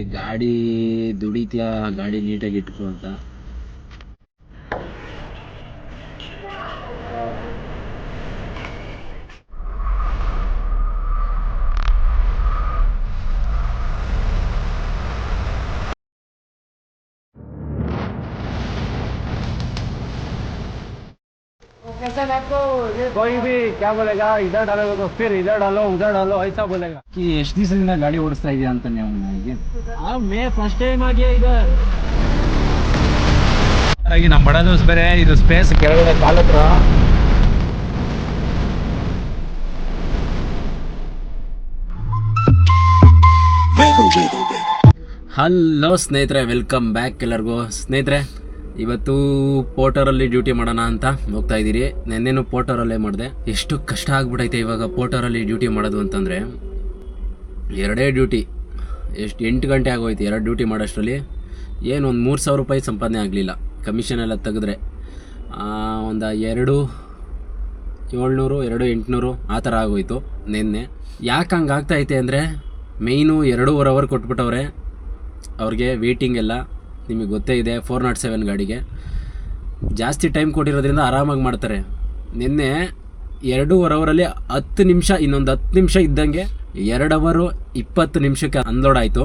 ಗಾಡಿ ದುಡಿತೀಯ ಗಾಡಿ ನೀಟಾಗಿ ಇಟ್ಕೊ ಅಂತ कोई भी क्या बोलेगा इधर डालोगे तो फिर इधर डालो उधर डालो ऐसा बोलेगा ಎಷ್ಟು ದಿವಸದಿಂದ ಗಾಡಿ ಓಡಿಸ್ತಾ ಇದೆಯಾ ಅಂತ ನೀವು ನನಗೆ हाँ मैं फर्स्ट टाइम आ गया इधर ಹಾಗಾಗಿ ನಮ್ಮ ಬಡ ದೋಸ್ ಬೇರೆ ಇದು ಸ್ಪೇಸ್ ಕೆಳಗಡೆ ಕಾಲ ಹತ್ರ ಹಲೋ ಸ್ನೇಹಿತರೆ ವೆಲ್ಕಮ್ ಬ್ಯಾಕ್ ಎಲ್ಲರಿಗೂ ಸ್ನೇಹಿತರೆ ಇವತ್ತು ಪೋರ್ಟರಲ್ಲಿ ಡ್ಯೂಟಿ ಮಾಡೋಣ ಅಂತ ಹೋಗ್ತಾ ಇದ್ದೀರಿ. ನೆನ್ನೆನೂ ಪೋರ್ಟರಲ್ಲೇ ಮಾಡಿದೆ. ಎಷ್ಟು ಕಷ್ಟ ಆಗ್ಬಿಟ್ಟೈತೆ ಇವಾಗ ಪೋರ್ಟರಲ್ಲಿ ಡ್ಯೂಟಿ ಮಾಡೋದು ಅಂತಂದರೆ. ಎರಡೇ ಡ್ಯೂಟಿ. ಎಷ್ಟು ಎಂಟು ಗಂಟೆ ಆಗೋಯ್ತು ಎರಡು ಡ್ಯೂಟಿ ಮಾಡೋಷ್ಟರಲ್ಲಿ. ಏನು ಒಂದು ಮೂರು ಸಾವಿರ ರೂಪಾಯಿ ಸಂಪಾದನೆ ಆಗಲಿಲ್ಲ. ಕಮಿಷನ್ ಎಲ್ಲ ತೆಗೆದ್ರೆ. ಒಂದು ಎರಡು ಏಳ್ನೂರು, ಎರಡು ಎಂಟುನೂರು ಆ ಥರ ಆಗೋಯ್ತು ನಿನ್ನೆ. ಯಾಕೆ ಹಂಗೆ ಆಗ್ತೈತೆ ಅಂದರೆ, ಮೇಯ್ನು ಎರಡೂವರೆ ಅವರ್ ಕೊಟ್ಬಿಟ್ಟವ್ರೆ. ಅವ್ರಿಗೆ ವೇಟಿಂಗ್ ಎಲ್ಲ ನಿಮಗೆ ಗೊತ್ತೇ ಇದೆ ಫೋರ್ ನಾಟ್ ಸೆವೆನ್ ಗಾಡಿಗೆ. ಜಾಸ್ತಿ ಟೈಮ್ ಕೊಟ್ಟಿರೋದ್ರಿಂದ ಆರಾಮಾಗಿ ಮಾಡ್ತಾರೆ. ನಿನ್ನೆ ಎರಡೂವರೆ ಅವರಲ್ಲಿ ಹತ್ತು ನಿಮಿಷ, ಇನ್ನೊಂದು ಹತ್ತು ನಿಮಿಷ ಇದ್ದಂಗೆ ಎರಡು ಅವರು ಇಪ್ಪತ್ತು ನಿಮಿಷಕ್ಕೆ ಅನ್ಲೋಡ್ ಆಯಿತು.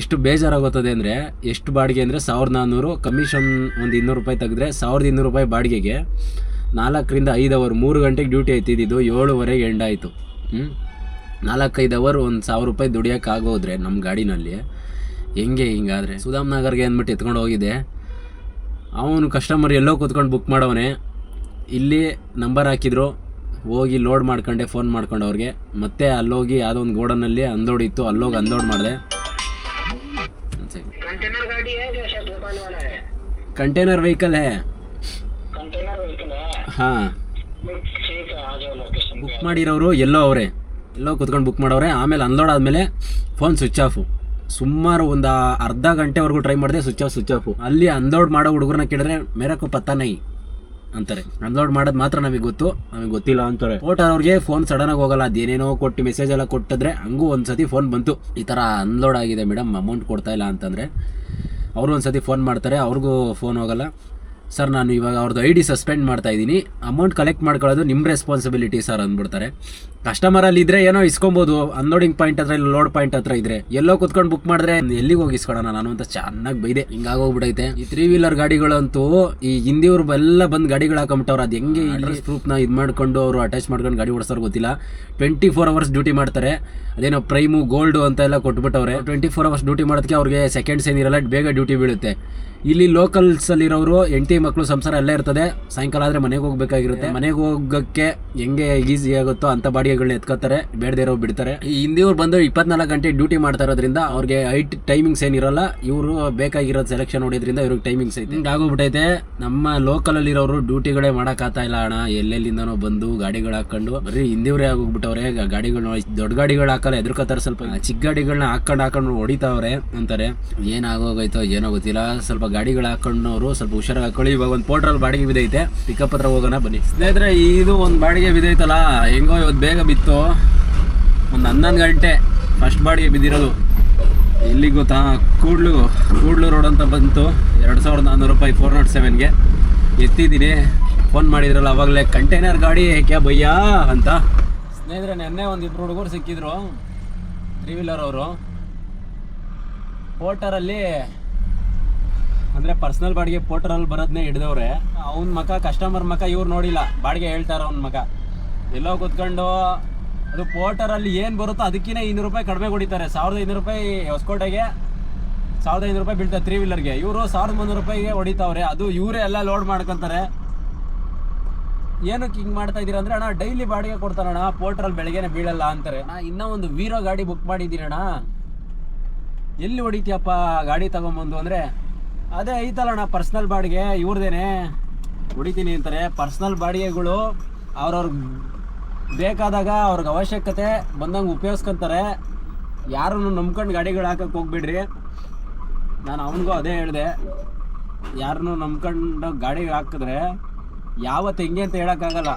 ಎಷ್ಟು ಬೇಜಾರಾಗುತ್ತದೆ ಅಂದರೆ, ಎಷ್ಟು ಬಾಡಿಗೆ ಅಂದರೆ ಸಾವಿರದ ನಾನ್ನೂರು ಕಮಿಷನ್ ಒಂದು ಇನ್ನೂರು ರೂಪಾಯಿ ತೆಗೆದ್ರೆ ಸಾವಿರದ ಇನ್ನೂರು ರೂಪಾಯಿ ಬಾಡಿಗೆಗೆ. ನಾಲ್ಕರಿಂದ ಐದು ಅವರ್ ಮೂರು ಗಂಟೆಗೆ ಡ್ಯೂಟಿ ಆಯ್ತಿದ್ದು ಏಳುವರೆಗೆ ಎಂಡ್ ಆಯಿತು. ಹ್ಞೂ ನಾಲ್ಕೈದು ಅವರ್ ಒಂದು ಸಾವಿರ ರೂಪಾಯಿ ದುಡಿಯೋಕ್ಕಾಗೋದ್ರೆ ನಮ್ಮ ಗಾಡಿನಲ್ಲಿ ಹೆಂಗೆ ಹಿಂಗಾದರೆ ಸುಧಾಮ್ ನಗರ್ಗೆ ಅಂದ್ಬಿಟ್ಟು ಎತ್ಕೊಂಡು ಹೋಗಿದ್ದೆ ಅವನು ಕಸ್ಟಮರ್ ಎಲ್ಲೋ ಕೂತ್ಕೊಂಡು ಬುಕ್ ಮಾಡವನೇ. ಇಲ್ಲಿ ನಂಬರ್ ಹಾಕಿದ್ರು. ಹೋಗಿ ಲೋಡ್ ಮಾಡ್ಕೊಂಡೆ ಫೋನ್ ಮಾಡ್ಕೊಂಡು ಅವ್ರಿಗೆ. ಮತ್ತೆ ಅಲ್ಲೋಗಿ ಯಾವುದೋ ಒಂದು ಗೋಡನಲ್ಲಿ ಅನ್ಲೋಡ್ ಇತ್ತು. ಅಲ್ಲೋಗಿ ಅಂದೋಡ್ ಮಾಡಿದೆ. ಕಂಟೈನರ್ ವೆಹಿಕಲೇ ಹಾಂ. ಬುಕ್ ಮಾಡಿರೋರು ಎಲ್ಲೋ ಅವರೇ. ಎಲ್ಲೋ ಕುತ್ಕೊಂಡು ಬುಕ್ ಮಾಡೋರೆ ಆಮೇಲೆ ಅನ್ಲೋಡ್ ಆದಮೇಲೆ ಫೋನ್ ಸ್ವಿಚ್ ಆಫು ಸುಮಾರು ಒಂದು ಅರ್ಧ ಗಂಟೆವರೆಗೂ ಟ್ರೈ ಮಾಡಿದೆ ಸ್ವಿಚ್ ಆಫ್ ಸ್ವಿಚ್ ಆಫು ಅಲ್ಲಿ ಅನ್ಲೋಡ್ ಮಾಡೋ ಹುಡುಗರನ್ನ ಕೇಳಿದ್ರೆ ಮೇರಕ್ಕೂ ಪತ್ತ ನೈ ಅಂತಾರೆ. ಅನ್ಲೋಡ್ ಮಾಡೋದು ಮಾತ್ರ ನಮಗೆ ಗೊತ್ತು. ನಮಗೆ ಗೊತ್ತಿಲ್ಲ ಅಂತಾರೆ. ಫೋಟೋ ಅವ್ರಿಗೆ ಫೋನ್ ಸಡನ್ ಆಗಿ ಹೋಗಲ್ಲ. ಅದೇನೇನೋ ಕೊಟ್ಟು ಮೆಸೇಜ್ ಎಲ್ಲ ಕೊಟ್ಟಿದ್ರೆ ಹಂಗೂ ಒಂದ್ಸತಿ ಫೋನ್ ಬಂತು. ಈ ಥರ ಅನ್ಲೋಡ್ ಆಗಿದೆ ಮೇಡಮ್ ಅಮೌಂಟ್ ಕೊಡ್ತಾ ಇಲ್ಲ ಅಂತಂದರೆ. ಅವರು ಒಂದ್ಸತಿ ಫೋನ್ ಮಾಡ್ತಾರೆ, ಅವ್ರಿಗೂ ಫೋನ್ ಹೋಗಲ್ಲ. ಸರ್, ನಾನು ಇವಾಗ ಅವ್ರದ್ದು ಐ ಡಿ ಸಸ್ಪೆಂಡ್ ಮಾಡ್ತಾ ಇದ್ದೀನಿ. ಅಮೌಂಟ್ ಕಲೆಕ್ಟ್ ಮಾಡ್ಕೊಳ್ಳೋದು ನಿಮ್ಮ ರೆಸ್ಪಾನ್ಸಿಬಿಲಿಟಿ ಸರ್ ಅಂದ್ಬಿಡ್ತಾರೆ. ಕಸ್ಟಮರಲ್ಲಿ ಇದ್ರೆ ಏನೋ ಇಸ್ಕೊಬಹುದು ಅನ್ಲೋಡಿಂಗ್ ಪಾಯಿಂಟ್ ಹತ್ರ ಇಲ್ಲ ಲೋಡ್ ಪಾಯಿಂಟ್ ಹತ್ರ ಇದ್ರೆ ಎಲ್ಲೋ ಕುತ್ಕೊಂಡು ಬುಕ್ ಮಾಡಿದ್ರೆ ಎಲ್ಲಿಗೆ ಹೋಗಿ ಇಸ್ಕೊಳೋಣ? ನಾನು ಅಂತ ಚೆನ್ನಾಗಿ ಬೈದೆ. ಹಿಂಗಾಗೋಗ್ಬಿಟ್ಟೈತೆ ಈ ತ್ರೀ ವೀಲರ್ ಗಾಡಿಗಳಂತೂ ಈ ಹಿಂದಿಯವ್ರು ಎಲ್ಲ ಬಂದು ಗಾಡಿಗಳು ಹಾಕೊಂಬಿಟ್ಟವ್ರು. ಅದು ಹೆಂಗೆ ಅಡ್ರೆಸ್ ಪ್ರೂಫ್ನ ಇದು ಮಾಡ್ಕೊಂಡು ಅವರು ಅಟ್ಯಾಚ್ ಮಾಡ್ಕೊಂಡು ಗಾಡಿ ಓಡಿಸೋರು ಗೊತ್ತಿಲ್ಲ. ಟ್ವೆಂಟಿ ಫೋರ್ ಅವರ್ಸ್ ಡ್ಯೂಟಿ ಮಾಡ್ತಾರೆ. ಅದೇನೋ ಪ್ರೈಮು ಗೋಲ್ಡು ಅಂತ ಎಲ್ಲ ಕೊಟ್ಬಿಟ್ಟವ್ರೆ. ಟ್ವೆಂಟಿ ಫೋರ್ ಅವರ್ಸ್ ಡ್ಯೂಟಿ ಮಾಡೋದಕ್ಕೆ ಅವ್ರಿಗೆ ಸೆಕೆಂಡ್ಸ್ ಏನಿರಲ್ಲ ಬೇಗ ಡ್ಯೂಟಿ ಬೀಳುತ್ತೆ. ಇಲ್ಲಿ ಲೋಕಲ್ಸ್ ಅಲ್ಲಿರೋರು ಎಂಟಿ ಮಕ್ಕಳು ಸಂಸಾರ ಎಲ್ಲ ಇರ್ತದೆ. ಸಾಯಂಕಾಲ ಆದ್ರೆ ಮನೆಗೆ ಹೋಗ್ಬೇಕಾಗಿರುತ್ತೆ. ಮನೆಗೆ ಹೋಗಕ್ಕೆ ಹೆಂಗೆ ಈಸಿ ಆಗುತ್ತೋ ಅಂತ ಬಾಡಿಗೆಗಳನ್ನ ಎತ್ಕೋತಾರೆ ಬೇಡದೇ ಇರೋ ಬಿಡ್ತಾರೆ. ಈ ಹಿಂದಿಯವ್ರು ಬಂದು ಇಪ್ಪತ್ನಾಲ್ಕು ಗಂಟೆ ಡ್ಯೂಟಿ ಮಾಡ್ತಾ ಇರೋದ್ರಿಂದ ಅವ್ರಿಗೆ ಹೈಟ್ ಟೈಮಿಂಗ್ಸ್ ಏನಿರಲ್ಲ ಇವರು ಬೇಕಾಗಿರೋದು ಸೆಲೆಕ್ಷನ್ ನೋಡಿದ್ರಿಂದ ಇವ್ರಿಗೆ ಟೈಮಿಂಗ್ಸ್ ಐತೆ. ಆಗೋಗ್ಬಿಟ್ಟೈತೆ ನಮ್ಮ ಲೋಕಲ್ ಅಲ್ಲಿರೋರು ಡ್ಯೂಟಿಗಳೇ ಮಾಡೋಕ್ಕಾಗ್ತಾ ಇಲ್ಲ ಅಣ್ಣ. ಎಲ್ಲೆಲ್ಲಿಂದನೋ ಬಂದು ಗಾಡಿಗಳು ಹಾಕೊಂಡು, ಬರೀ ಹಿಂದಿವರೇ ಆಗೋಗ್ಬಿಟ್ಟವ್ರೆ. ಗಾಡಿಗಳು ದೊಡ್ಡ ಗಾಡಿಗಳು ಹಾಕಲ್ಲ, ಎದುರ್ಕೋತಾರೆ ಸ್ವಲ್ಪ. ಚಿಕ್ಕ ಗಾಡಿಗಳನ್ನ ಹಾಕೊಂಡು ಹಾಕೊಂಡು ಹೊಡಿತಾವ್ರೆ ಅಂತಾರೆ. ಏನಾಗೋಗೈತೋ ಏನೋ ಗೊತ್ತಿಲ್ಲ. ಸ್ವಲ್ಪ ಗಾಡಿಗಳು ಹಾಕೊಂಡವರು ಸ್ವಲ್ಪ ಹುಷಾರಾಗಿ ಹಾಕೊಳ್ಳಿ. ಇವಾಗ ಒಂದು ಪೋರ್ಟ್ರಲ್ಲಿ ಬಾಡಿಗೆ ಬಿದ್ದೈತೆ. ಪಿಕಪ್ ಹತ್ರ ಹೋಗೋಣ ಬನ್ನಿ. ಸ್ನೇಹಿತರೆ, ಇದು ಒಂದು ಬಾಡಿಗೆ ಬಿದ್ದೈತಲ್ಲ, ಹೆಂಗೋ ಇವತ್ತು ಬೇಗ ಬಿತ್ತು. ಒಂದು ಹನ್ನೊಂದು ಗಂಟೆ ಫಸ್ಟ್ ಬಾಡಿಗೆ ಬಿದ್ದಿರೋದು. ಎಲ್ಲಿ ಗೊತ್ತಾ? ಕೂಡ್ಲು ಕೂಡ್ಲು ರೋಡ್ ಅಂತ ಬಂತು. ಎರಡು ಸಾವಿರದ ನಾನ್ನೂರು ರೂಪಾಯಿ ಫೋರ್ ನಾಟ್ ಸೆವೆನ್ಗೆ ಎತ್ತಿದ್ದೀನಿ. ಫೋನ್ ಮಾಡಿದ್ರಲ್ಲ, ಅವಾಗಲೇ ಕಂಟೈನರ್ ಗಾಡಿ ಕ್ಯಾ ಭಯ್ಯಾ ಅಂತ. ಸ್ನೇಹಿತರೆ, ನೆನ್ನೆ ಒಂದಿಬ್ರು ಹುಡುಗರು ಸಿಕ್ಕಿದ್ರು. ತ್ರೀ ವೀಲರ್ ಅವರು. ಪೋರ್ಟರಲ್ಲಿ ಅಂದರೆ ಪರ್ಸ್ನಲ್ ಬಾಡಿಗೆ ಪೋರ್ಟರಲ್ಲಿ ಬರೋದನ್ನೇ ಹಿಡ್ದವ್ರೆ. ಅವ್ನ ಮಕ ಕಸ್ಟಮರ್ ಮಕ ಇವ್ರು ನೋಡಿಲ್ಲ. ಬಾಡಿಗೆ ಹೇಳ್ತಾರ ಅವ್ನ ಮಕ. ಎಲ್ಲೋ ಕುತ್ಕೊಂಡು ಅದು ಪೋರ್ಟರಲ್ಲಿ ಏನು ಬರುತ್ತೋ ಅದಕ್ಕಿಂತ ಇನ್ನೂರು ರೂಪಾಯಿ ಕಡಿಮೆ ಕೊಡಿತಾರೆ. ಸಾವಿರದ ಐನೂರು ರೂಪಾಯಿ ಹೊಸಕೋಟೆಗೆ, ಸಾವಿರದ ಐನೂರು ರೂಪಾಯಿ ಬೀಳ್ತಾರೆ ತ್ರೀ ವೀಲರ್ಗೆ ಇವರು ಸಾವಿರದ ಮುನ್ನೂರು ರೂಪಾಯಿಗೆ ಹೊಡಿತಾವ್ರೆ. ಅದು ಇವರೇ ಎಲ್ಲ ಲೋಡ್ ಮಾಡ್ಕೊತಾರೆ. ಏನಕ್ಕೆ ಹಿಂಗೆ ಮಾಡ್ತಾ ಇದೀರ ಅಂದರೆ, ಅಣ್ಣ ಡೈಲಿ ಬಾಡಿಗೆ ಕೊಡ್ತಾರಣ್ಣ ಪೋರ್ಟ್ರಲ್ಲಿ ಬೆಳಗ್ಗೆನೆ ಬೀಳಲ್ಲ ಅಂತಾರೆ. ನಾ ಇನ್ನೂ ಒಂದು ವೀರೋ ಗಾಡಿ ಬುಕ್ ಮಾಡಿದ್ದೀರಣ್ಣ ಎಲ್ಲಿ ಹೊಡಿತೀಯಪ್ಪ ಗಾಡಿ ತಗೊಂಬಂದು ಅಂದರೆ, ಅದೇ ಐತಲ್ಲಣ್ಣ ಪರ್ಸ್ನಲ್ ಬಾಡಿಗೆ, ಇವ್ರದೇನೆ. ಹೊಡಿತೀನಿ ಅಂತಾರೆ. ಪರ್ಸ್ನಲ್ ಬಾಡಿಗೆಗಳು ಅವ್ರವ್ರ ಬೇಕಾದಾಗ ಅವ್ರಿಗೆ ಅವಶ್ಯಕತೆ ಬಂದಂಗೆ ಉಪಯೋಗಿಸ್ಕೊಂತಾರೆ. ಯಾರನ್ನು ನಂಬ್ಕೊಂಡು ಗಾಡಿಗಳು ಹಾಕಕ್ಕೆ ಹೋಗ್ಬಿಡ್ರಿ. ನಾನು ಅವನಿಗೂ ಅದೇ ಹೇಳಿದೆ. ಯಾರನ್ನು ನಂಬ್ಕೊಂಡು ಗಾಡಿ ಹಾಕಿದ್ರೆ ಯಾವತ್ತು ಹೆಂಗೆ ಅಂತ ಹೇಳೋಕ್ಕಾಗಲ್ಲ.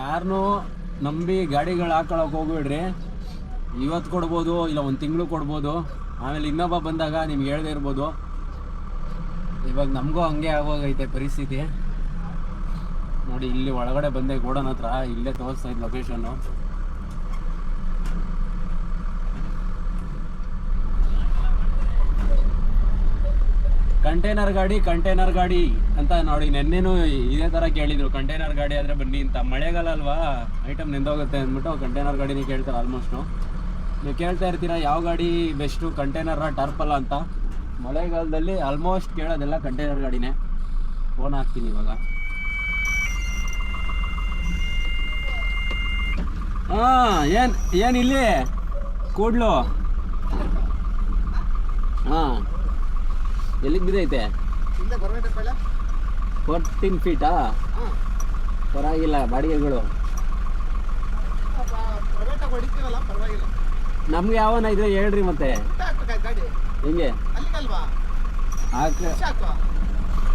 ಯಾರನ್ನೂ ನಂಬಿ ಗಾಡಿಗಳು ಹಾಕೊಳಕ್ಕೆ ಹೋಗ್ಬಿಡ್ರಿ. ಇವತ್ತು ಕೊಡ್ಬೋದು, ಇಲ್ಲ ಒಂದು ತಿಂಗಳು ಕೊಡ್ಬೋದು. ಆಮೇಲೆ ಇನ್ನೊಬ್ಬ ಬಂದಾಗ ನಿಮ್ಗೆ ಹೇಳ್ದೆ ಇರ್ಬೋದು. ಇವಾಗ ನಮಗೂ ಹಂಗೆ ಆಗೋಗೈತೆ ಪರಿಸ್ಥಿತಿ. ನೋಡಿ, ಇಲ್ಲಿ ಒಳಗಡೆ ಬಂದೆ, ಗೋಡನ್ ಹತ್ರ, ಇಲ್ಲೇ ತೋರಿಸ್ತಾ ಇದ್ದು ಲೊಕೇಶನ್ನು ಕಂಟೈನರ್ ಗಾಡಿ ಕಂಟೈನರ್ ಗಾಡಿ ಅಂತ ನೋಡಿ, ನೆನ್ನೆನೂ ಇದೇ ಥರ ಕೇಳಿದ್ರು ಕಂಟೈನರ್ ಗಾಡಿ ಆದರೆ ಬನ್ನಿ ಅಂತ. ಮಳೆಗಾಲ ಅಲ್ವಾ? ಐಟಮ್ ನಿಂದೋಗುತ್ತೆ ಅಂದ್ಬಿಟ್ಟು ಕಂಟೈನರ್ ಗಾಡಿನೇ ಕೇಳ್ತಾರೆ ಆಲ್ಮೋಸ್ಟು ನೀವು ಕೇಳ್ತಾ ಇರ್ತೀರಾ, ಯಾವ ಗಾಡಿ ಬೆಸ್ಟು ಕಂಟೈನರ ಟರ್ಪಲ್ಲ ಅಂತ? ಮಳೆಗಾಲದಲ್ಲಿ ಆಲ್ಮೋಸ್ಟ್ ಕೇಳೋದೆಲ್ಲ ಕಂಟೈನರ್ ಗಾಡಿನೇ. ಫೋನ್ ಹಾಕ್ತೀನಿ ಇವಾಗ. ಹಾಂ ಏನು ಏನು ಇಲ್ಲಿ? ಕೂಡ್ಲು. ಹಾಂ. ಎಲ್ಲಿಗೆ ಬಿದ್ದೈತೆ? ಫೋರ್ಟೀನ್ ಫೀಟಾ ಪರವಾಗಿಲ್ಲ ಬಾಡಿಗೆಗಳು. ನಮ್ಗೆ ಯಾವನ ಇದ್ರೆ ಹೇಳ್ರಿ ಮತ್ತೆ. ಹೆಂಗೆ? ಹಾಕ್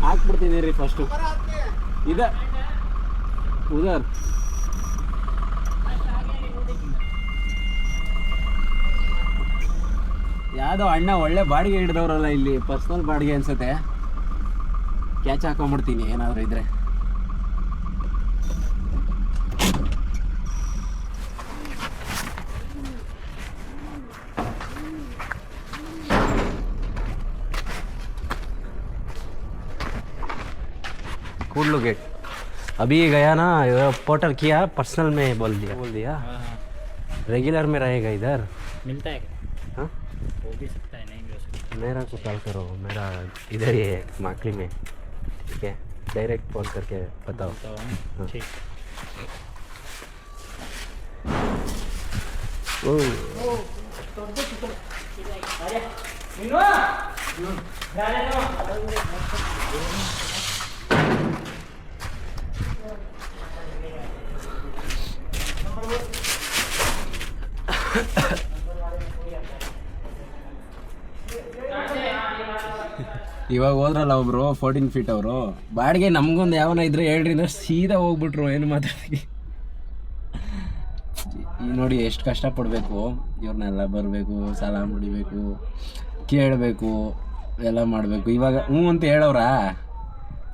ಹಾಕ್ಬಿಡ್ತೀನಿ ರೀ ಫಸ್ಟು ಇದ ಉದರ್. ಯಾವುದೋ ಅಣ್ಣ ಒಳ್ಳೆ ಬಾಡಿಗೆ ಹಿಡ್ದವ್ರಲ್ಲ ಇಲ್ಲಿ ಪರ್ಸ್ನಲ್ ಬಾಡಿಗೆ ಅನ್ಸುತ್ತೆ ಕ್ಯಾಚ್ ಹಾಕೊಂಡ್ಬಿಡ್ತೀನಿ ಏನಾದರೂ ಇದ್ರೆ कुल्लू गेट अभी गया ना पोर्टर किया पर्सनल में बोल दिया बोल दिया रेगुलर में रहेगा इधर मिलता है मेरा को कॉल करो मेरा इधर ही है माकली में ठीक है डायरेक्ट फ़ोन करके बताओ हाँ। ठीक ओ ಇವಾಗ ಹೋದ್ರಲ್ಲ ಒಬ್ರು ಫೋರ್ಟೀನ್ ಫೀಟ್ ಅವರು. ಬಾಡಿಗೆ ನಮ್ಗೊಂದು ಯಾವನ ಇದ್ರೆ ಹೇಳ್ರಿ ಅಂದ್ರೆ ಸೀದಾ ಹೋಗ್ಬಿಟ್ರು, ಏನು ಮಾತಾಡಿ ನೋಡಿ ಎಷ್ಟು ಕಷ್ಟಪಡಬೇಕು, ಇವ್ರನ್ನೆಲ್ಲ ಬರಬೇಕು, ಸಾಲ ಮುಡಿಬೇಕು, ಕೇಳಬೇಕು, ಎಲ್ಲ ಮಾಡಬೇಕು. ಇವಾಗ ಹ್ಞೂ ಅಂತ ಹೇಳೋರಾ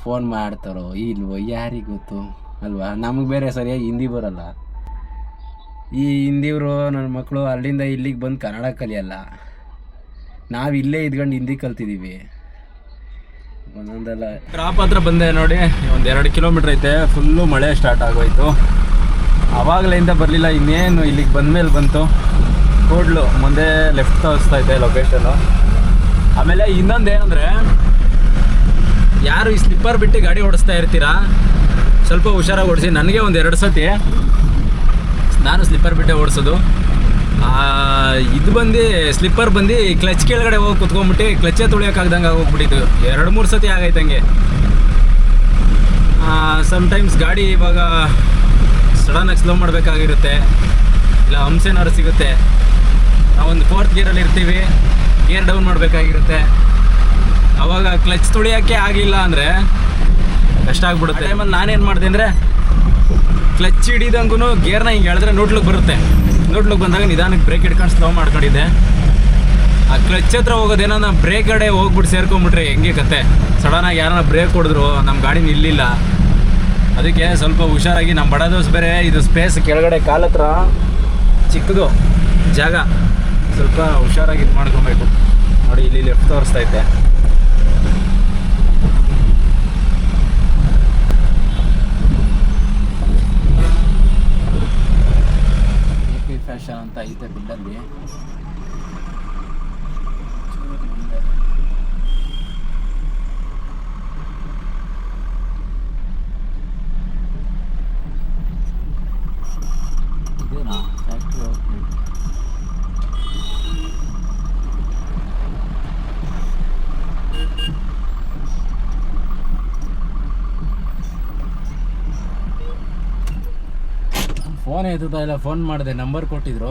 ಫೋನ್ ಮಾಡ್ತಾರೋ, ಇಲ್ವೋ, ಯಾರಿಗೆ ಗೊತ್ತು? ಅಲ್ವಾ? ನಮಗೆ ಬೇರೆ ಸರಿಯಾಗಿ ಹಿಂದಿ ಬರಲ್ಲ. ಈ ಹಿಂದಿಯವರು ನನ್ನ ಮಕ್ಕಳು ಅಲ್ಲಿಂದ ಇಲ್ಲಿಗೆ ಬಂದು ಕನ್ನಡ ಕಲಿಯಲ್ಲ. ನಾವು ಇಲ್ಲೇ ಇದ್ಕೊಂಡು ಹಿಂದಿ ಕಲ್ತಿದ್ದೀವಿ ಒಂದೊಂದೆಲ್ಲ. ಕ್ರಾಪ್ ಹತ್ರ ಬಂದೆ ನೋಡಿ, ಒಂದು ಎರಡು ಕಿಲೋಮೀಟ್ರ್ ಐತೆ ಫುಲ್ಲು ಮಳೆ ಸ್ಟಾರ್ಟ್ ಆಗೋಯ್ತು. ಆವಾಗಲಿಂದ ಬರಲಿಲ್ಲ, ಇನ್ನೇನು ಇಲ್ಲಿಗೆ ಬಂದಮೇಲೆ ಬಂತು. ಕೂಡ್ಲು ಮುಂದೆ ಲೆಫ್ಟ್ ತೋರಿಸ್ತಾ ಇದೆ ಲೊಕೇಶನು ಆಮೇಲೆ ಇನ್ನೊಂದು ಏನಂದರೆ, ಯಾರು ಈ ಸ್ಲಿಪ್ಪರ್ ಬಿಟ್ಟು ಗಾಡಿ ಓಡಿಸ್ತಾ ಇರ್ತೀರಾ? ಸ್ವಲ್ಪ ಹುಷಾರಾಗಿ ಓಡಿಸಿ. ನನಗೆ ಒಂದು ಎರಡು ಸತಿ ನಾನು ಸ್ಲಿಪ್ಪರ್ ಬಿಟ್ಟೆ ಓಡಿಸೋದು. ಇದು ಬಂದು ಸ್ಲಿಪ್ಪರ್ ಬಂದು ಕ್ಲಚ್ ಕೆಳಗಡೆ ಹೋಗಿ ಕುತ್ಕೊಂಡ್ಬಿಟ್ಟು ಕ್ಲಚ್ಚೇ ತುಳಿಯೋಕ್ಕಾಗ್ದಂಗೆ ಹೋಗ್ಬಿಟ್ಟಿತ್ತು ಎರಡು ಮೂರು ಸತಿ ಆಗೈತಂಗೆ ಸಮ್ಟೈಮ್ಸ್ ಗಾಡಿ ಇವಾಗ ಸಡನ್ನಾಗಿ ಸ್ಲೋ ಮಾಡಬೇಕಾಗಿರುತ್ತೆ. ಇಲ್ಲ ಹಂಸ ಏನಾದ್ರು ಸಿಗುತ್ತೆ ನಾವೊಂದು ಫೋರ್ತ್ ಗೇರಲ್ಲಿ ಇರ್ತೀವಿ. ಗೇರ್ ಡೌನ್ ಮಾಡಬೇಕಾಗಿರುತ್ತೆ. ಅವಾಗ ಕ್ಲಚ್ ತುಳಿಯೋಕ್ಕೆ ಆಗಿಲ್ಲ ಅಂದರೆ ಕಷ್ಟ ಆಗ್ಬಿಡುತ್ತೆ. ಟೈಮಲ್ಲಿ ನಾನೇನು ಮಾಡಿದೆ ಅಂದರೆ ಕ್ಲಚ್ ಹಿಡಿದಂಗೂ ಗೇರ್ನ ಹಿಂಗೆ ಹೇಳಿದ್ರೆ ನೋಡ್ಲಿಕ್ಕೆ ಬರುತ್ತೆ. ನೋಟ್ಲಿಗೆ ಬಂದಾಗ ನಿಧಾನಕ್ಕೆ ಬ್ರೇಕ್ ಹಿಡ್ಕೊಂಡು ಸ್ಲೋ ಮಾಡ್ಕೊಂಡಿದ್ದೆ. ಆ ಕ್ಲಚ್ ಹತ್ರ ಹೋಗೋದೇನೋ ನಾವು ಬ್ರೇಕ್ ಕಡೆ ಹೋಗ್ಬಿಟ್ಟು ಸೇರ್ಕೊಂಬಿಟ್ರೆ ಹೆಂಗೆ ಕತೆ? ಸಡನ್ನಾಗಿ ಯಾರನ್ನ ಬ್ರೇಕ್ ಹೊಡೆದ್ರು ನಮ್ಮ ಗಾಡಿ ನಿಲ್ಲಿಲ್ಲ. ಅದಕ್ಕೆ ಸ್ವಲ್ಪ ಹುಷಾರಾಗಿ ನಮ್ಮ ಬಡ ದೋಸ್ ಬೇರೆ, ಇದು ಸ್ಪೇಸ್ ಕೆಳಗಡೆ ಕಾಲ ಹತ್ರ ಚಿಕ್ಕದು ಜಾಗ. ಸ್ವಲ್ಪ ಹುಷಾರಾಗಿ ಇದು ಮಾಡ್ಕೊಬೇಕು. ನೋಡಿ, ಇಲ್ಲಿ ಲೆಫ್ಟ್ ತೋರಿಸ್ತಾ ಫ್ಯಾಷನ್ ಅಂತ ಐತೆ ಬಿಲ್ಲಲ್ಲಿ ಇದೇನಾ ಫ್ಯಾಕ್ಟ್ರಿ ಔಟ್ಲೆಟ್ ಫೋನ್ ಎತ್ತುತ್ತಾ ಇಲ್ಲ ಫೋನ್ ಮಾಡಿದೆ ನಂಬರ್ ಕೊಟ್ಟಿದ್ರು.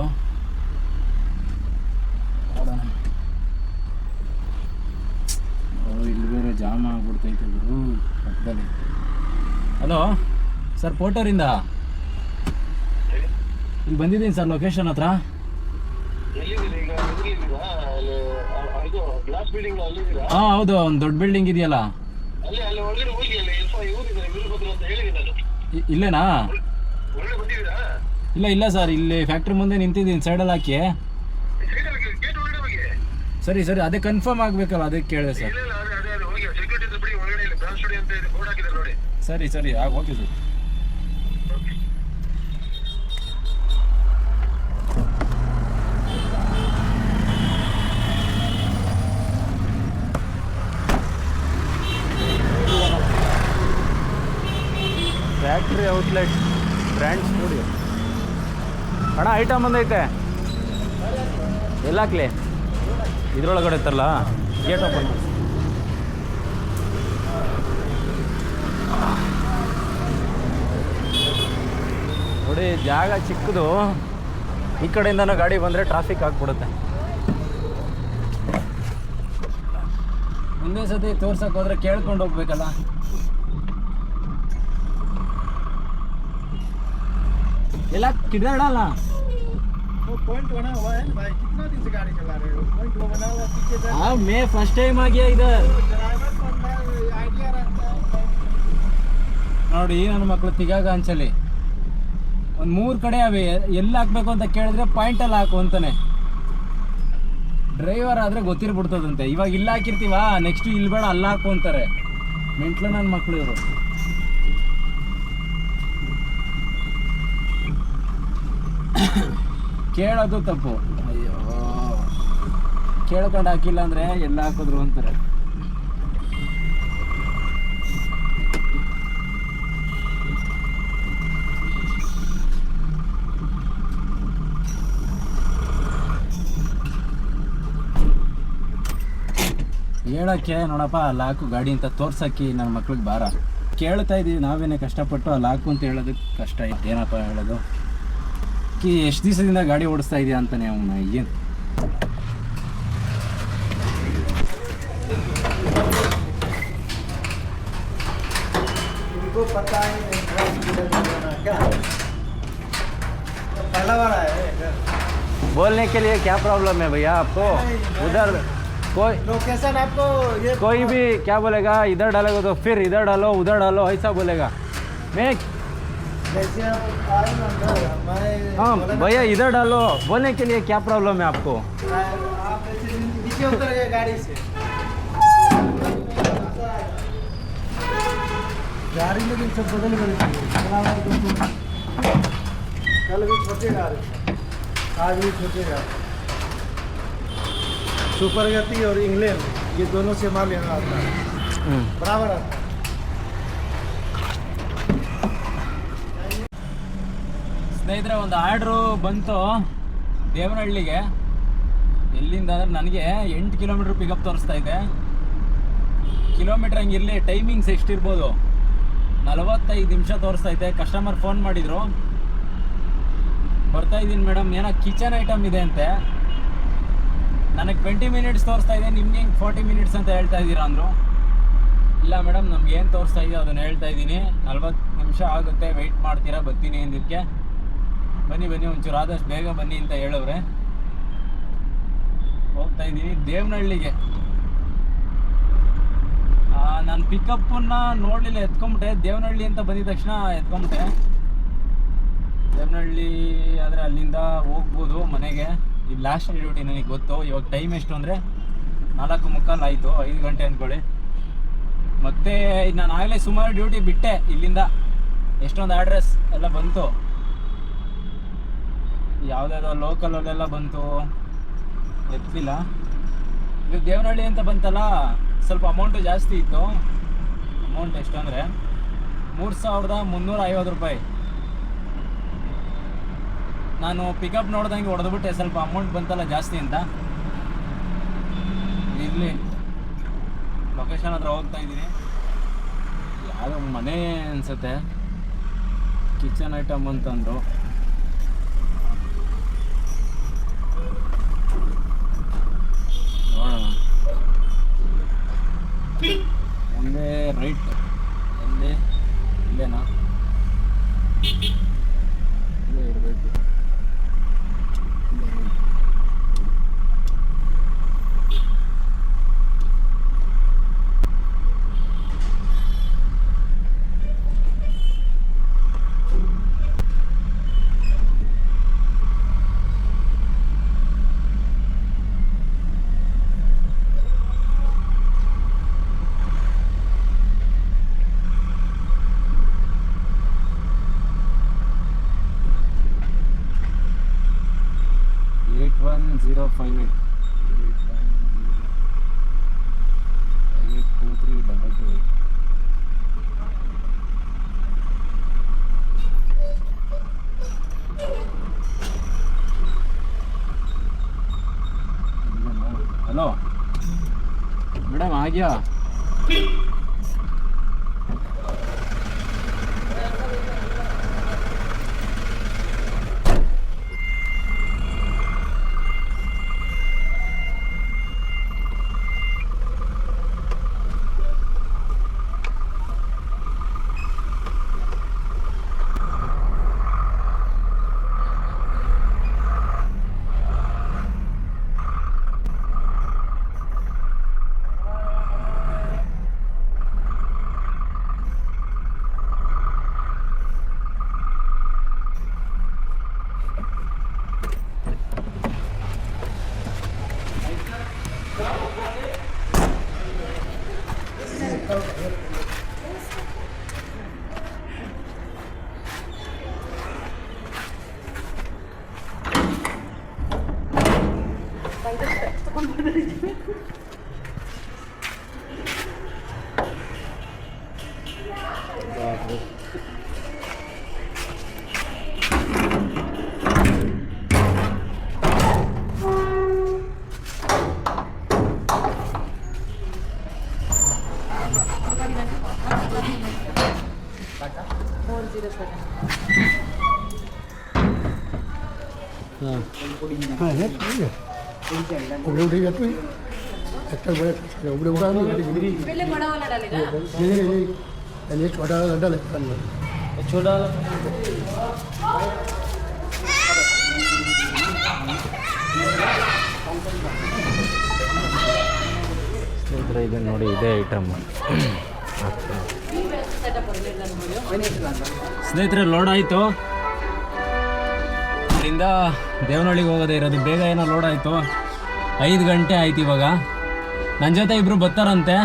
ಓ, ಇಲ್ಲಿ ಬೇರೆ ಜಾಮ್ ಆಗ್ಬಿಡ್ತೈತೆ ಗುರು ಪಕ್ಕದಲ್ಲಿ. ಹಲೋ ಸರ್ ಪೋಟರಿಂದ ಇಲ್ಲಿ ಬಂದಿದ್ದೀನಿ ಸರ್ ಲೊಕೇಶನ್ ಹತ್ರ. ಹಾಂ ಹೌದು ಒಂದು ದೊಡ್ಡ ಬಿಲ್ಡಿಂಗ್ ಇದೆಯಲ್ಲ. ಇಲ್ಲೇನಾ? ಇಲ್ಲ ಇಲ್ಲ ಸರ್ ಇಲ್ಲಿ ಫ್ಯಾಕ್ಟ್ರಿ ಮುಂದೆ ನಿಂತಿದ್ದೀನಿ ಸೈಡಲ್ಲಿ ಹಾಕಿ. ಗೇಟ್ ಒಳಗಡೆ ಹೋಗಿ ಸರಿ ಸರಿ ಅದೇ ಕನ್ಫರ್ಮ್ ಆಗಬೇಕಲ್ಲ ಅದಕ್ಕೆ ಕೇಳಿದೆ ಸರ್. ಸರಿ ಸರಿ ಹಾಗ okay sir. Factory outlet brand studio ಅಣ್ಣ ಐಟಮ್ ಬಂದೈತೆ. ಎಲ್ಲಾಕ್ಲಿ? ಇದ್ರೊಳಗಡೆ ಇತ್ತಲ್ಲ ಗೇಟ್ ಓಪನ್ ನೋಡಿ, ಜಾಗ ಚಿಕ್ಕದು. ಈ ಕಡೆಯಿಂದನೂ ಗಾಡಿ ಬಂದರೆ ಟ್ರಾಫಿಕ್ ಆಗಿಬಿಡುತ್ತೆ. ಮುಂದೆ ಸತಿ ತೋರ್ಸಕ್ಕೆ ಹೋದ್ರೆ ಕೇಳ್ಕೊಂಡು ಹೋಗ್ಬೇಕಲ್ಲ? ಎಲ್ಲ ಕಿಡ್ದಾಡಲ್ಲ हाँ मैं फर्स्ट टाइम आ गया इधर ನೋಡಿ ನನ್ನ ಮಕ್ಕಳು ತಿಗಾಗ ಅಂಚಲಿ ಒಂದು ಮೂರು ಕಡೆ ಅವೆ ಎಲ್ಲಿ ಹಾಕ್ಬೇಕು ಅಂತ ಕೇಳಿದ್ರೆ ಪಾಯಿಂಟಲ್ಲಿ ಹಾಕು ಅಂತಾನೆ ಡ್ರೈವರ್ ಆದರೆ ಗೊತ್ತಿರ್ಬಿಡ್ತದಂತೆ ಇವಾಗ ಇಲ್ಲಿ ಹಾಕಿರ್ತೀವ ನೆಕ್ಸ್ಟ್ ಇಲ್ಲಿ ಬೇಡ ಅಲ್ಲಿ ಹಾಕು ಅಂತಾರೆ ಮೆಂಟ್ಲು ನನ್ನ ಮಕ್ಕಳು ಇವರು ಕೇಳೋದು ತಪ್ಪು. ಅಯ್ಯೋ. ಕೇಳ್ಕೊಂಡು ಹಾಕಿಲ್ಲ ಅಂದರೆ ಎಲ್ಲ ಹಾಕಿದ್ರು ಅಂತಾರೆ. ಹೇಳಕ್ಕೆ ನೋಡಪ್ಪ ಅಲ್ಲಿ ಹಾಕು ಗಾಡಿ ಅಂತ ತೋರ್ಸಕ್ಕೆ ನನ್ನ ಮಕ್ಳಿಗೆ ಭಾರ. ಕೇಳ್ತಾ ಇದ್ದೀವಿ ನಾವೇನೇ ಕಷ್ಟಪಟ್ಟು ಅಲ್ಲಿ ಹಾಕು ಅಂತ ಹೇಳೋದಕ್ಕೆ ಕಷ್ಟ. ಇತ್ತು ಏನಪ್ಪ ಹೇಳೋದು? ಕಿ ಎಷ್ಟು ದಿವಸದಿಂದ ಗಾಡಿ ಓಡಿಸ್ತಾ ಇದೆಯಾ ಅಂತಾನೆ ಅವನ ಏನು इनको पता ही नहीं था किधर जाना है, क्या पहला बार आया है इधर बोलने के लिए क्या प्रॉब्लम है भैया आपको उधर कोई लोकेशन आपको ये कोई भी क्या बोलेगा इधर डालेगा तो फिर इधर डालो उधर डालो ऐसा बोलेगा मैं हाँ भैया इधर डालो। बोलने के लिए क्या प्रॉब्लम है आपको? आप ऐसे नीचे उतर गए गाड़ी से गाड़ी में सब बदल गई कल भी छोटे गाड़ी आज भी छोटे गाड़ी सुपर गति और इंग्लैंड ये दोनों से माल यहाँ आता है। बराबर आता है। ಸ್ನೇಹಿತರೆ, ಒಂದು ಆರ್ಡ್ರು ಬಂತು ದೇವನಹಳ್ಳಿಗೆ. ಎಲ್ಲಿಂದ ಅಂದರೆ ನನಗೆ ಎಂಟು ಕಿಲೋಮೀಟ್ರ್ ಪಿಕಪ್ ತೋರಿಸ್ತಾ ಇದೆ. ಕಿಲೋಮೀಟ್ರ್ ಹಂಗಿರಲಿ ಟೈಮಿಂಗ್ಸ್ ಎಷ್ಟಿರ್ಬೋದು? ನಲವತ್ತೈದು ನಿಮಿಷ ತೋರಿಸ್ತಾ ಇದೆ. ಕಸ್ಟಮರ್ ಫೋನ್ ಮಾಡಿದರು. ಬರ್ತಾ ಇದ್ದೀನಿ ಮೇಡಮ್ ಏನೋ ಕಿಚನ್ ಐಟಮ್ ಇದೆ ಅಂತೆ. ನನಗೆ ಟ್ವೆಂಟಿ ಮಿನಿಟ್ಸ್ ತೋರಿಸ್ತಾ ಇದೆ. ನಿಮ್ಗೆ ಹಿಂಗೆ ಫಾರ್ಟಿ ಮಿನಿಟ್ಸ್ ಅಂತ ಹೇಳ್ತಾ ಇದ್ದೀರಾ ಅಂದರು. ಇಲ್ಲ ಮೇಡಮ್ ನಮ್ಗೆ ಏನು ತೋರಿಸ್ತಾ ಇದೆಯೋ ಅದನ್ನು ಹೇಳ್ತಾ ಇದ್ದೀನಿ. ನಲ್ವತ್ತು ನಿಮಿಷ ಆಗುತ್ತೆ. ವೆಯ್ಟ್ ಮಾಡ್ತೀರಾ? ಬರ್ತೀನಿ ಅಂದಿದ್ದಕ್ಕೆ. ಬನ್ನಿ ಬನ್ನಿ, ಒಂಚೂರು ಆದಷ್ಟು ಬೇಗ ಬನ್ನಿ ಅಂತ ಹೇಳವ್ರೆ. ಹೋಗ್ತಾ ಇದ್ದೀನಿ, ದೇವನಹಳ್ಳಿಗೆ. ನಾನು ಪಿಕಪ್ಪನ್ನ ನೋಡಲಿಲ್ಲ, ಎತ್ಕೊಂಬಿಟ್ಟೆ. ದೇವನಹಳ್ಳಿ ಅಂತ ಬಂದಿದ ತಕ್ಷಣ ಎತ್ಕೊಂಬಿಟ್ಟೆ. ದೇವನಹಳ್ಳಿ ಆದರೆ ಅಲ್ಲಿಂದ ಹೋಗ್ಬೋದು ಮನೆಗೆ. ಇದು ಲಾಸ್ಟ್ ಡ್ಯೂಟಿ ನನಗೆ ಗೊತ್ತು. ಇವಾಗ ಟೈಮ್ ಎಷ್ಟು ಅಂದರೆ ನಾಲ್ಕು ಮುಕ್ಕಾಲು ಆಯಿತು, ಐದು ಗಂಟೆ ಅಂದ್ಕೊಳ್ಳಿ ಮತ್ತೆ ನಾನು ಆಗಲೇ ಸುಮಾರು ಡ್ಯೂಟಿ ಬಿಟ್ಟೆ ಇಲ್ಲಿಂದ. ಎಷ್ಟೊಂದು ಅಡ್ರೆಸ್ ಎಲ್ಲ ಬಂತು. ಯಾವುದ್ಯಾವುದೋ ಲೋಕಲಲ್ಲೆಲ್ಲ ಬಂತು. ಎತ್ತಿಲ್ಲ ಇದು ದೇವನಹಳ್ಳಿ ಅಂತ ಬಂತಲ್ಲ, ಸ್ವಲ್ಪ ಅಮೌಂಟು ಜಾಸ್ತಿ ಇತ್ತು. ಅಮೌಂಟ್ ಎಷ್ಟು ಅಂದರೆ, ಮೂರು ಸಾವಿರದ ಮುನ್ನೂರ ಐವತ್ತು ರೂಪಾಯಿ. ನಾನು ಪಿಕಪ್ ನೋಡ್ದಂಗೆ ಹೊಡೆದ್ಬಿಟ್ಟೆ, ಸ್ವಲ್ಪ ಅಮೌಂಟ್ ಬಂತಲ್ಲ ಜಾಸ್ತಿ ಅಂತ. ಇರಲಿ. ಲೊಕೇಶನ್ ಹತ್ರ ಹೋಗ್ತಾ ಇದ್ದೀನಿ. ಯಾವುದೋ ಮನೆ ಅನ್ಸುತ್ತೆ. ಕಿಚನ್ ಐಟಮ್ ಅಂತಂದ್ರು. ಮುಂದೆ ರೈಟ್ ಎಲ್ಲಿ ಇಲ್ಲೇನಾ? Zero five eight eight two three double two eight hello madam ఆగ్యా উপরে উঠে যাচ্ছে একটা বড় একটা উপরে উঠা আমি पहले बड़ा वाला डालेगा ये ये ये छोटा वाला डाले छोटा ಸ್ನೇಹಿತರೆ ಇದು ನೋಡಿ ಇದೇ ಐಟಮ್ ಸ್ನೇಹಿತರೆ ಲೋಡ್ ಆಯಿತು ಇಲ್ಲಿಂದ ದೇವನಹಳ್ಳಿಗೆ ಹೋಗೋದೇ ಇರೋದು ಬೇಗ ಏನೋ ಲೋಡ್ ಆಯಿತು ಐದು ಗಂಟೆ ಆಯ್ತು ಇವಾಗ. ನನ್ನ ಜೊತೆ ಇಬ್ರು ಬರ್ತಾರಂತೆ.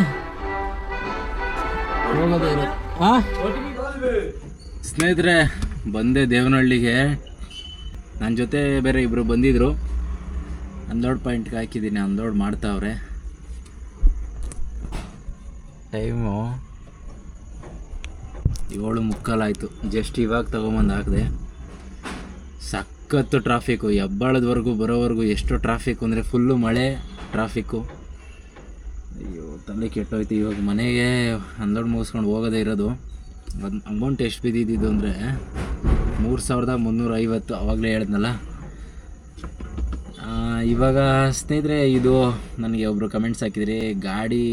ಸ್ನೇಹಿತರೆ, ಬಂದೆ ದೇವನಹಳ್ಳಿಗೆ. ನನ್ನ ಜೊತೆ ಬೇರೆ ಇಬ್ಬರು ಬಂದಿದ್ರು. ಅನ್ಲೋಡ್ ಪಾಯಿಂಟ್ಗೆ ಹಾಕಿದ್ದೀನಿ ಅನ್ಲೋಡ್ ಮಾಡ್ತಾವ್ರೆ. ಟೈಮು ಏಳು ಮುಕ್ಕಾಲಾಯಿತು ಜಸ್ಟ್ ಇವಾಗ ತೊಗೊಂಬಂದು ಹಾಕಿದೆ. ಸಖತ್ತು ಟ್ರಾಫಿಕ್ಕು ಹೆಬ್ಬಾಳದವರೆಗೂ ಬರೋವರೆಗೂ ಎಷ್ಟು ಟ್ರಾಫಿಕ್ ಅಂದರೆ ಫುಲ್ಲು ಮಳೆ ಟ್ರಾಫಿಕ್ಕು ಅಯ್ಯೋ, ತಲೆ ಕೆಟ್ಟೋಯ್ತು ಇವಾಗ ಮನೆಗೆ ಅನ್ಲೋಡ್ ಮುಗಿಸ್ಕೊಂಡು ಹೋಗೋದೇ ಇರೋದು. ಅದು ಅಮೌಂಟ್ ಎಷ್ಟು ಬಿದ್ದಿದ್ದು ಅಂದರೆ ಮೂರು ಸಾವಿರದ ಮುನ್ನೂರ ಐವತ್ತು ಆವಾಗಲೇ ಹೇಳಿದ್ನಲ್ಲ. ಇವಾಗ ಸ್ನೇಹಿತರೆ, ಇದು ನನಗೆ ಒಬ್ಬರು ಕಮೆಂಟ್ಸ್ ಹಾಕಿದ್ರಿ, ಗಾಡಿ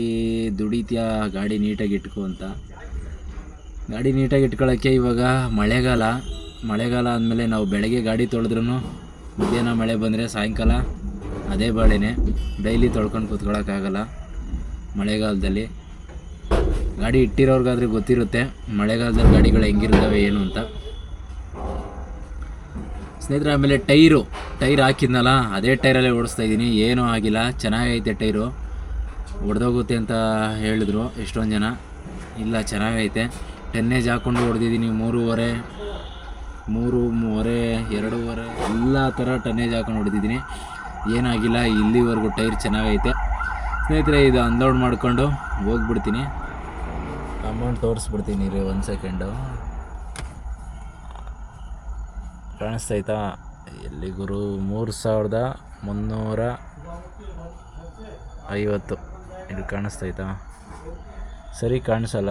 ದುಡಿತೀಯಾ? ಗಾಡಿ ನೀಟಾಗಿ ಇಟ್ಕೋ ಅಂತ. ಗಾಡಿ ನೀಟಾಗಿ ಇಟ್ಕೊಳ್ಳೋಕ್ಕೆ ಇವಾಗ ಮಳೆಗಾಲ. ಮಳೆಗಾಲ ಅಂದಮೇಲೆ ನಾವು ಬೆಳಗ್ಗೆ ಗಾಡಿ ತೊಳೆದ್ರೂ ಮಧ್ಯಾಹ್ನ ಮಳೆ ಬಂದರೆ ಸಾಯಂಕಾಲ ಅದೇ ಬಾಳೆನೇ ಡೈಲಿ ತೊಳ್ಕೊಂಡು ಕೂತ್ಕೊಳ್ಳೋಕ್ಕಾಗಲ್ಲ ಮಳೆಗಾಲದಲ್ಲಿ. ಗಾಡಿ ಇಟ್ಟಿರೋರ್ಗಾದ್ರೆ ಗೊತ್ತಿರುತ್ತೆ ಮಳೆಗಾಲದಲ್ಲಿ ಗಾಡಿಗಳು ಹೆಂಗಿರ್ತವೆ ಏನು ಅಂತ. ಸ್ನೇಹಿತರೆ, ಆಮೇಲೆ ಟೈರು, ಟೈರ್ ಹಾಕಿದ್ನಲ್ಲ, ಅದೇ ಟೈರಲ್ಲೇ ಓಡಿಸ್ತಾ ಇದ್ದೀನಿ. ಏನೂ ಆಗಿಲ್ಲ, ಚೆನ್ನಾಗೈತೆ ಟೈರು. ಹೊಡೆದೋಗುತ್ತೆ ಅಂತ ಹೇಳಿದ್ರು ಎಷ್ಟೊಂದು ಜನ. ಇಲ್ಲ, ಚೆನ್ನಾಗೈತೆ. ಟೆನ್ನೇಜ್ ಹಾಕ್ಕೊಂಡು ಹೊಡೆದಿದ್ದೀನಿ, ಮೂರುವರೆ ಮೂರು, ಮೂವರೆ, ಎರಡೂವರೆ, ಎಲ್ಲ ಥರ ಟನ್ನೇಜ್ ಹಾಕೊಂಡು ಹೊಡೆದಿದ್ದೀನಿ ಏನಾಗಿಲ್ಲ, ಇಲ್ಲಿವರೆಗೂ ಟೈರ್ ಚೆನ್ನಾಗೈತೆ. ಸ್ನೇಹಿತರೆ, ಇದು ಅನ್ಲೋಡ್ ಮಾಡಿಕೊಂಡು ಹೋಗ್ಬಿಡ್ತೀನಿ. ಅಮೌಂಟ್ ತೋರಿಸ್ಬಿಡ್ತೀನಿ ರೀ, ಒಂದು ಸೆಕೆಂಡು ಕಾಣಿಸ್ತೈತಾ ಎಲ್ಲಿ ಗುರು? ಮೂರು ಸಾವಿರದ ಮುನ್ನೂರ ಐವತ್ತು. ಇದು ಕಾಣಿಸ್ತೈತಾ ಸರಿ, ಕಾಣಿಸಲ್ಲ.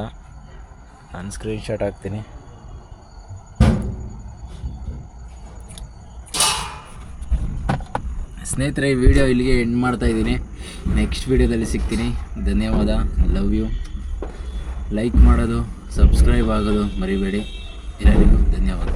ನಾನು ಸ್ಕ್ರೀನ್ಶಾಟ್ ಹಾಕ್ತೀನಿ. ಸ್ನೇಹಿತರೆ, ಈ ವಿಡಿಯೋ ಇಲ್ಲಿಗೆ ಎಂಡ್ ಮಾಡ್ತಾ ಇದ್ದೀನಿ. ನೆಕ್ಸ್ಟ್ ವಿಡಿಯೋದಲ್ಲಿ ಸಿಗ್ತೀನಿ. ಧನ್ಯವಾದ. ಲವ್ ಯು ಲೈಕ್ ಮಾಡೋದು ಸಬ್ಸ್ಕ್ರೈಬ್ ಆಗೋದು ಮರಿಬೇಡಿ. ಎಲ್ಲರಿಗೂ ಧನ್ಯವಾದ.